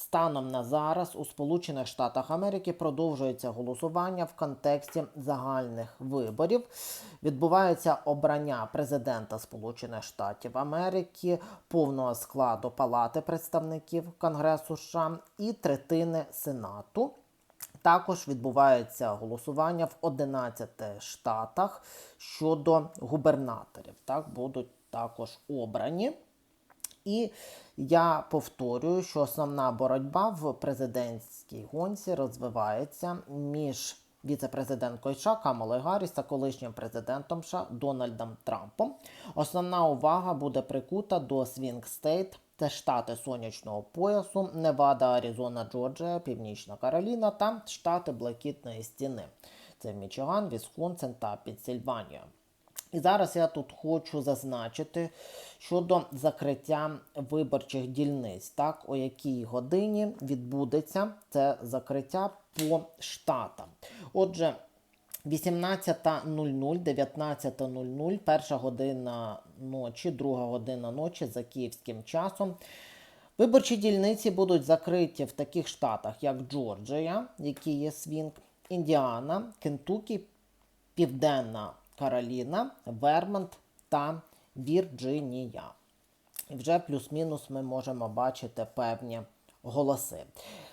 станом на зараз у Сполучених Штатах Америки продовжується голосування в контексті загальних виборів. Відбувається обрання президента Сполучених Штатів Америки, повного складу Палати представників Конгресу США і третини Сенату. Також відбувається голосування в 11 штатах щодо губернаторів. Так будуть також обрані. І я повторюю, що основна боротьба в президентській гонці розвивається між віце-президенткою США Камалою Гарріс та колишнім президентом США Дональдом Трампом. Основна увага буде прикута до Свінг Стейт. Це штати сонячного поясу, Невада, Аризона, Джорджія, Північна Кароліна та штати Блакитної стіни. Це Мічиган, Вісконсин та Пенсильванія. І зараз я тут хочу зазначити щодо закриття виборчих дільниць, так, о якій годині відбудеться це закриття по штатам. Отже, 18.00, 19.00, перша година ночі, друга година ночі за київським часом. Виборчі дільниці будуть закриті в таких штатах, як Джорджія, який є Свінг, Індіана, Кентукі, Південна Кароліна, Вермонт та Вірджинія. І вже плюс-мінус ми можемо бачити певні голоси.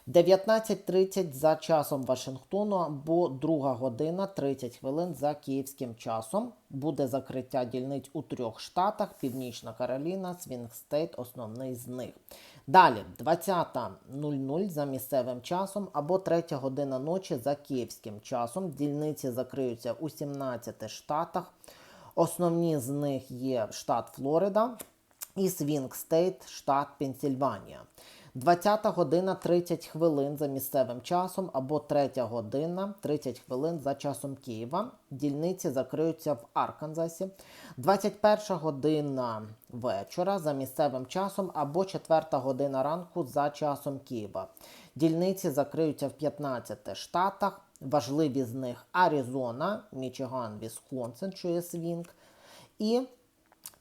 19.30 за часом Вашингтону або 2 година 30 хвилин за київським часом. Буде закриття дільниць у трьох штатах: Північна Кароліна, Свінгстейт, основний з них. Далі, 20.00 за місцевим часом або 3 година ночі за київським часом. Дільниці закриються у 17 штатах. Основні з них є штат Флорида і Свінг Стейт, штат Пенсільванія. 20 година 30 хвилин за місцевим часом або 3 година 30 хвилин за часом Києва. Дільниці закриються в Арканзасі. 21 година вечора за місцевим часом або 4 година ранку за часом Києва. Дільниці закриються в 15 штатах. Важливі з них Аризона, Мічиган, Вісконсин, що є Свінг. І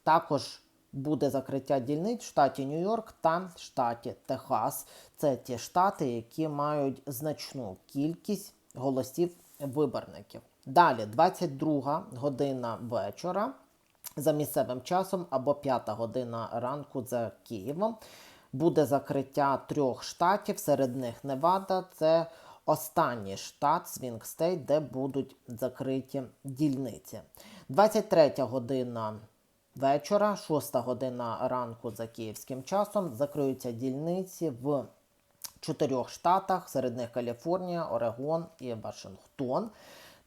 також буде закриття дільниць в штаті Нью-Йорк та штаті Техас. Це ті штати, які мають значну кількість голосів виборників. Далі, 22 година вечора за місцевим часом або 5 година ранку за Києвом. Буде закриття трьох штатів, серед них Невада. Це останній штат Свінгстейт, де будуть закриті дільниці. 23 година вечора, 6 година ранку за київським часом, закриються дільниці в чотирьох штатах, серед них Каліфорнія, Орегон і Вашингтон.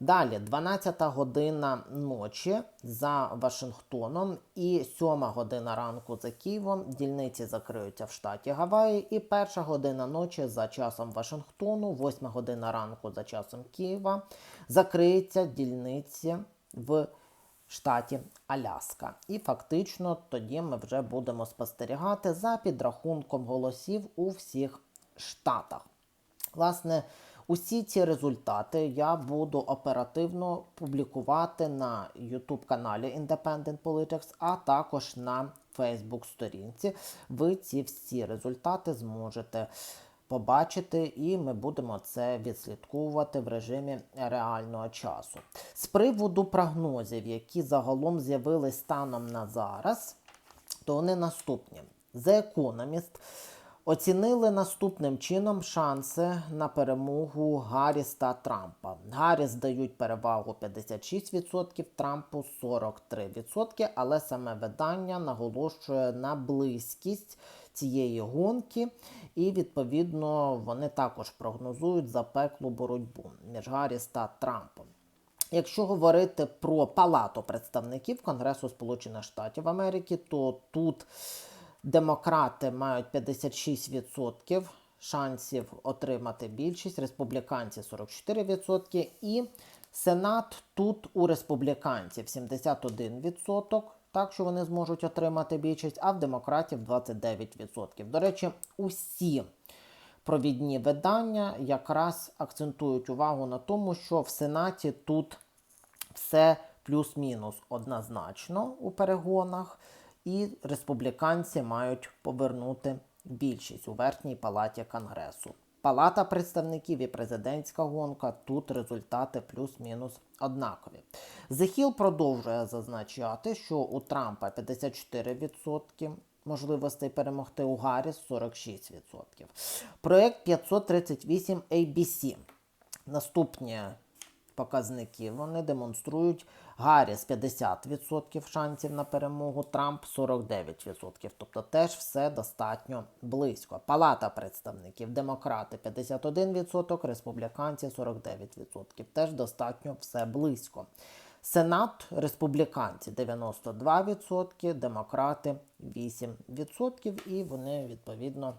Далі 12 година ночі за Вашингтоном і 7 година ранку за Києвом. Дільниці закриються в штаті Гаваї. І 1 година ночі за часом Вашингтону, 8 година ранку за часом Києва. Закриються дільниці в штаті Аляска. І фактично тоді ми вже будемо спостерігати за підрахунком голосів у всіх штатах. Власне, усі ці результати я буду оперативно публікувати на YouTube каналі Independent Politics, а також на Facebook сторінці. Ви ці всі результати зможете побачити, і ми будемо це відслідковувати в режимі реального часу. З приводу прогнозів, які загалом з'явились станом на зараз, то вони наступні. The Economist оцінили наступним чином шанси на перемогу Гарріс та Трампа. Гарріс дають перевагу 56%, Трампу 43%, але саме видання наголошує на близькість цієї гонки, і відповідно вони також прогнозують запеклу боротьбу між Гарріс та Трампом. Якщо говорити про Палату представників Конгресу Сполучених Штатів Америки, то тут демократи мають 56% шансів отримати більшість, республіканці 44%, і Сенат тут у республіканців 71% так що вони зможуть отримати більшість, а в демократів 29%. До речі, усі провідні видання якраз акцентують увагу на тому, що в Сенаті тут все плюс-мінус однозначно у перегонах, і республіканці мають повернути більшість у верхній палаті Конгресу. Палата представників і президентська гонка тут результати плюс-мінус однакові. Захіл продовжує зазначати, що у Трампа 54% можливостей перемогти у Гарріс 46%. Проект 538 ABC. Наступні показники вони демонструють Гарріс 50% шансів на перемогу, Трамп 49%. Тобто теж все достатньо близько. Палата представників, демократи 51%, республіканці 49%. Теж достатньо все близько. Сенат республіканці 92%, демократи 8%, і вони відповідно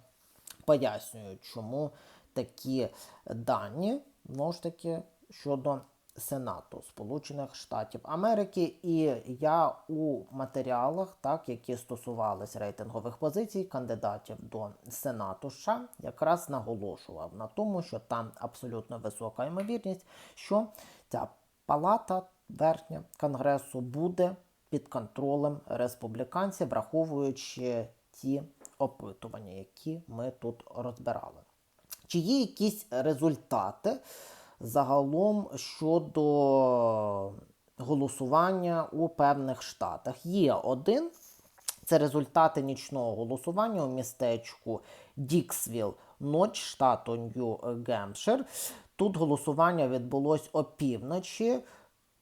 пояснюють, чому такі дані знову ж таки щодо Сенату Сполучених Штатів Америки. І я у матеріалах, так, які стосувалися рейтингових позицій кандидатів до Сенату США, якраз наголошував на тому, що там абсолютно висока ймовірність, що ця палата верхня Конгресу буде під контролем республіканців, враховуючи ті опитування, які ми тут розбирали. Чи є якісь результати загалом щодо голосування у певних штатах? Є один. Це результати нічного голосування у містечку Діксвіл, Ноч, штату Нью-Гемпшир. Тут голосування відбулось опівночі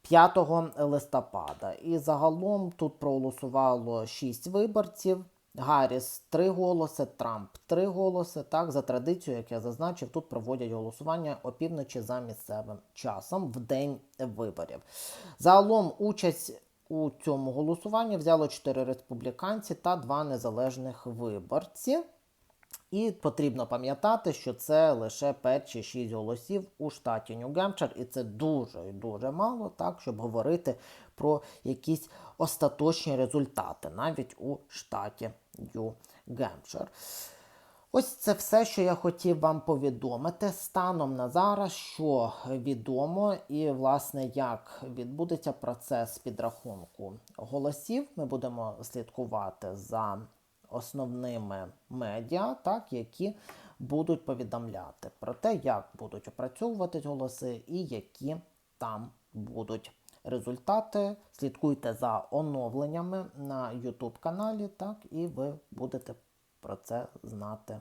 5 листопада. І загалом тут проголосувало 6 виборців. Гарріс три голоси, Трамп три голоси. Так, за традицією, як я зазначив, тут проводять голосування опівночі за місцевим часом в день виборів. Загалом участь у цьому голосуванні взяло 4 республіканці та 2 незалежних виборці. І потрібно пам'ятати, що це лише перші 6 голосів у штаті Нью-Гемпшир, і це дуже дуже мало, так, щоб говорити про якісь остаточні результати, навіть у штаті Нью-Гемпшир. Ось це все, що я хотів вам повідомити станом на зараз, що відомо, і, власне, як відбудеться процес підрахунку голосів. Ми будемо слідкувати за основними медіа, так, які будуть повідомляти про те, як будуть опрацьовуватись голоси і які там будуть результати. Слідкуйте за оновленнями на YouTube каналі, так, і ви будете про це знати